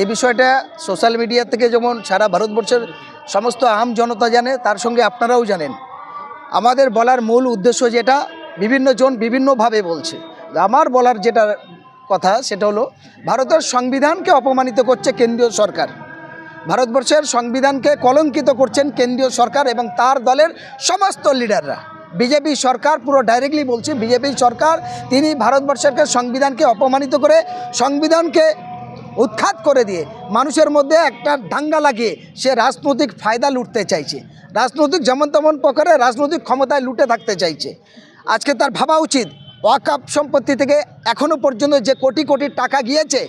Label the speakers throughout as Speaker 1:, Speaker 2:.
Speaker 1: এই বিষয়টা social media থেকে যেমন সারা ভারতবর্ষের সমস্ত আম জনতা জানে, তার সঙ্গে আপনারাও জানেন। আমাদের বলার মূল উদ্দেশ্য যেটা, বিভিন্ন জন বিভিন্নভাবে বলছে। আমার বলার যেটা কথা, সেটা হলো, ভারতের সংবিধানকে অপমানিত করছে কেন্দ্রীয় সরকার। ভারতবর্ষের সংবিধানকে কলঙ্কিত করছেন কেন্দ্রীয় সরকার এবং তার দলের সমস্ত লিডাররা। বিজেপি সরকার পুরো ডাইরেক্টলি বলছে, বিজেপি সরকার, তিনি ভারতবর্ষের সংবিধানকে অপমানিত করে, সংবিধানকে উৎখাত করে দিয়ে মানুষের মধ্যে একটা দাঙ্গা লাগিয়ে সে রাজনৈতিক ফায়দা লুটতে চাইছে। রাজনৈতিক যেমন তেমন প্রকারে রাজনৈতিক ক্ষমতায় লুটে থাকতে চাইছে। আজকে তার ভাবা উচিত, ওয়াকাপ সম্পত্তি থেকে এখনও পর্যন্ত যে কোটি কোটি টাকা গিয়েছে,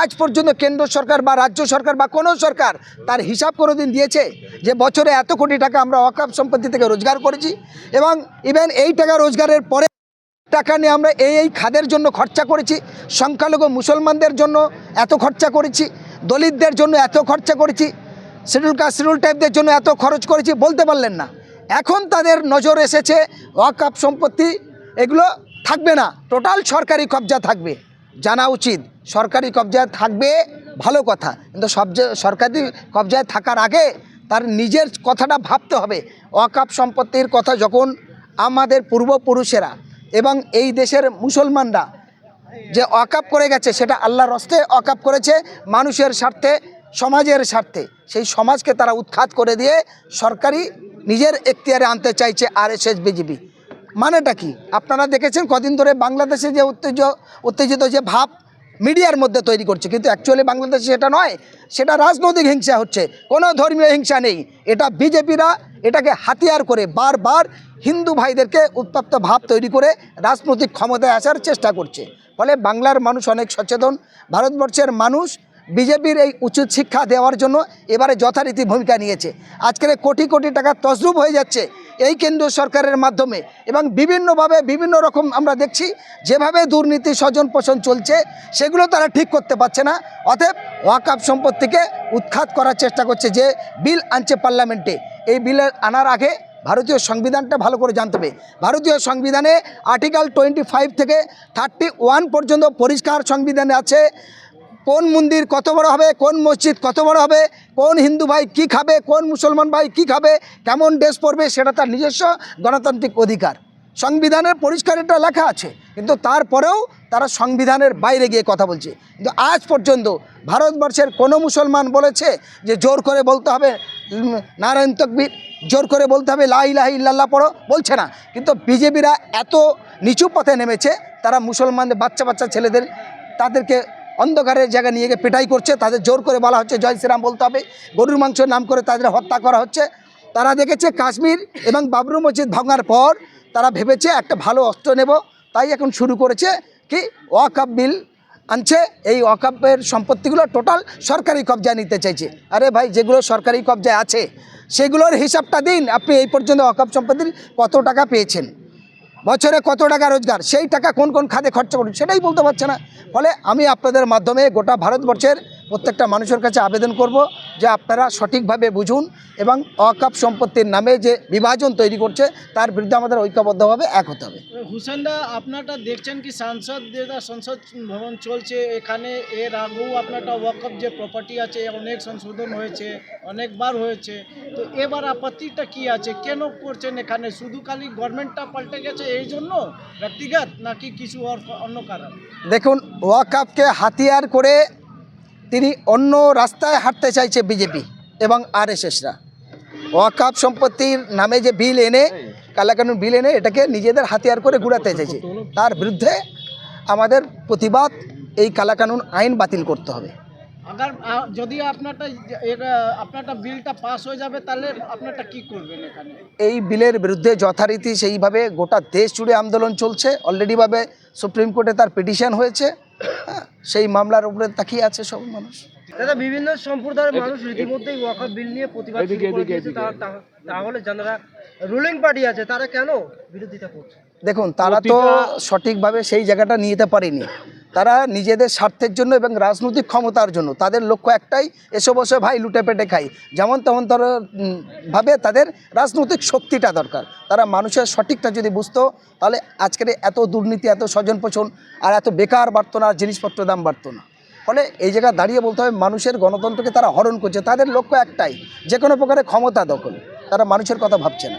Speaker 1: আজ পর্যন্ত কেন্দ্র সরকার বা রাজ্য সরকার বা কোনো সরকার তার হিসাব কোনো দিন দিয়েছে যে বছরে এত কোটি টাকা আমরা ওয়াকাপ সম্পত্তি থেকে রোজগার করেছি এবং ইভেন এই টাকা রোজগারের পরে টাকা নিয়ে আমরা এই এই খাদের জন্য খরচা করেছি, সংখ্যালঘু মুসলমানদের জন্য এত খরচা করেছি, দলিতদের জন্য এত খরচা করেছি, শিডিউল কাস্ট শিডিউল টাইপদের জন্য এত খরচ করেছি, বলতে পারলেন না। এখন তাদের নজর এসেছে ওয়াকাপ সম্পত্তি, এগুলো থাকবে না, টোটাল সরকারি কবজা থাকবে, জানা উচিত, সরকারি কবজায় থাকবে, ভালো কথা, কিন্তু সব সরকারি কবজায় থাকার আগে তার নিজের কথাটা ভাবতে হবে ওয়াকাপ সম্পত্তির কথা যখন আমাদের পূর্বপুরুষেরা এবং এই দেশের মুসলমানরা যে অকাপ করে গেছে, সেটা আল্লাহর রস্তে অকাপ করেছে মানুষের স্বার্থে, সমাজের স্বার্থে। সেই সমাজকে তারা উৎখাত করে দিয়ে সরকারি নিজের এখতিয়ারে আনতে চাইছে আর এস এস বিজেপি। মানেটা কি? আপনারা দেখেছেন কদিন ধরে বাংলাদেশে যে উত্তেজ, উত্তেজিত যে ভাব মিডিয়ার মধ্যে তৈরি করছে। কিন্তু অ্যাকচুয়ালি বাংলাদেশে সেটা নয়, সেটা রাজনৈতিক হিংসা হচ্ছে। কোনো ধর্মীয় হিংসা নেই। এটা বিজেপিরা এটাকে হাতিয়ার করে বারবার হিন্দু ভাইদেরকে উত্তপ্ত ভাব তৈরি করে রাজনৈতিক ক্ষমতায় আসার চেষ্টা করছে। ফলে বাংলার মানুষ অনেক সচেতন, ভারতবর্ষের মানুষ বিজেপির এই উচিত শিক্ষা দেওয়ার জন্য এবারে যথারীতি ভূমিকা নিয়েছে। আজকের কোটি কোটি টাকা তসরূপ হয়ে যাচ্ছে। এই কেন্দ্রীয় সরকারের মাধ্যমে এবং বিভিন্নভাবে বিভিন্ন রকম আমরা দেখছি, যেভাবে দুর্নীতি স্বজন পোষণ চলছে, সেগুলো তারা ঠিক করতে পারছে না। অতএব ওয়াকাপ সম্পত্তিকে উৎখাত করার চেষ্টা করছে যে বিল আনছে পার্লামেন্টে। এই বিলের আনার আগে ভারতীয় সংবিধানটা ভালো করে জানতে হবে। ভারতীয় সংবিধানে আর্টিকেল টোয়েন্টি ফাইভ থেকে থার্টি ওয়ান পর্যন্ত পরিষ্কার সংবিধানে আছে। কোন মন্দির কত বড় হবে, কোন মসজিদ কত বড় হবে, কোন হিন্দু ভাই কি খাবে, কোন মুসলমান ভাই কি খাবে, কেমন ড্রেস পরবে সেটা তার নিজস্ব গণতান্ত্রিক অধিকার। সংবিধানের পরিষ্কার এটা লেখা আছে, কিন্তু তারপরেও তারা সংবিধানের বাইরে গিয়ে কথা বলছে। কিন্তু আজ পর্যন্ত ভারতবর্ষের কোনো মুসলমান বলেছে যে জোর করে বলতে হবে নারায়ণ তকবীর, জোর করে বলতে হবে, লা ইলাহা ইল্লাল্লাহ পড়ো, বলছে না। কিন্তু বিজেপিরা এত নিচু পথে নেমেছে, তারা মুসলমানদের বাচ্চা বাচ্চা ছেলেদের, তাদেরকে অন্ধকারের জায়গায় নিয়ে গিয়ে পেটাই করছে, তাদের জোর করে বলা হচ্ছে, জয় শ্রীরাম বলতে হবে। গরুর মাংস নাম করে তাদের হত্যা করা হচ্ছে। তারা দেখেছে কাশ্মীর এবং বাবরু মসজিদ ভাঙার পর তারা ভেবেছে একটা ভালো অস্ত্র নেব। তাই এখন শুরু করেছে কি ওয়াকাপ বিল আনছে। এই ওয়াকাপের সম্পত্তিগুলো টোটাল সরকারি কবজায় নিতে চাইছে। আরে ভাই, যেগুলো সরকারি কবজায় আছে, সেগুলোর হিসাবটা দিন। আপনি এই পর্যন্ত ওয়াকাপ সম্পত্তির কত টাকা পেয়েছেন? বছরে কত টাকা রোজগার? সেই টাকা কোন কোন খাতে খরচা করুন, সেটাই বলতে পারছে না। ফলে আমি আপনাদের মাধ্যমে গোটা ভারতবর্ষের প্রত্যেকটা মানুষের কাছে আবেদন করব যে আপনারা সঠিকভাবে বুঝুন এবং অকাপ সম্পত্তির নামে যে বিভাজন তৈরি করছে তার বিরুদ্ধে আমাদের ঐক্যবদ্ধভাবে এক হতে হবে।
Speaker 2: হুসেনদা আপনারটা দেখছেন কি সাংসদ যেটা সংসদ ভবন চলছে এখানে এর আগেও আপনারটা ওয়াকফ যে প্রপার্টি আছে অনেক সংশোধন হয়েছে অনেকবার হয়েছে। তো এবার আপত্তিটা কি আছে? কেন করছেন এখানে? শুধু খালি গভর্নমেন্টটা পাল্টে গেছে এই জন্য? ব্যক্তিগত নাকি কিছু অন্য কারণ?
Speaker 1: দেখুন ওয়াকাপকে হাতিয়ার করে তিনি অন্য রাস্তায় হাঁটতে চাইছে বিজেপি এবং আর আরএসএসরা। ওয়াকাপ সম্পত্তির নামে যে বিল এনে কালাকানুন বিল এনে এটাকে নিজেদের হাতিয়ার করে ঘুরাতে চাইছে। তার বিরুদ্ধে আমাদের প্রতিবাদ এই কালাকানুন আইন বাতিল করতে হবে।
Speaker 2: আগার যদি আপনারটা আপনারটা বিলটা পাস হয়ে যাবে তাহলে আপনারটা কি করবেন এখানে?
Speaker 1: এই বিলের বিরুদ্ধে যথারীতি সেইভাবে গোটা দেশ জুড়ে আন্দোলন চলছে। অলরেডিভাবে সুপ্রিম কোর্টে তার পিটিশন হয়েছে। হ্যাঁ, সেই মামলার উপরে তাকিয়ে আছে সব মানুষ।
Speaker 3: দাদা বিভিন্ন সম্প্রদায়ের মানুষ রীতিমধ্যেই ওয়াকফ বিল নিয়ে প্রতিবাদ শুরু করে দিয়েছে। তা- তা- তাহলে যারা রুলিং পার্টি আছে তারা কেন বিরোধিতা করছে?
Speaker 1: দেখুন তারা তো সঠিকভাবে সেই জায়গাটা নিয়ে যেতে পারেনি। তারা নিজেদের স্বার্থের জন্য এবং রাজনৈতিক ক্ষমতার জন্য তাদের লক্ষ্য একটাই, এসো বসে ভাই, লুটে পেটে খাই। যেমন তেমন ভাবে তাদের রাজনৈতিক শক্তিটা দরকার। তারা মানুষের সঠিকটা যদি বুঝতো, তাহলে আজকের এত দুর্নীতি, এত স্বজন পোষণ আর এত বেকার বাড়তো না, আর দাম বাড়তো না। ফলে এই জায়গায় দাঁড়িয়ে বলতে হবে, মানুষের গণতন্ত্রকে তারা হরণ করছে। তাদের লক্ষ্য একটাই যে কোনো প্রকারের ক্ষমতা দখল। তারা মানুষের কথা ভাবছে না।